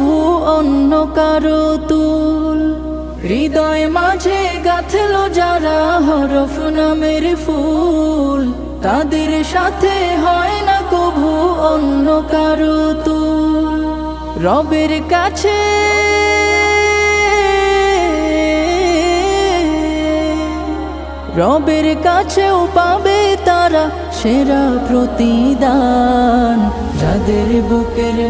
কভু অন্য কারও তুল। হৃদয় মাঝে গাথল যারা হরফ নামের ফুল। তাদের সাথে হয় না কভু অন্য কারও তুল। রবের কাছে রবের কাছেও পাবে তারা সেরা প্রতিদান। যাদের বুকের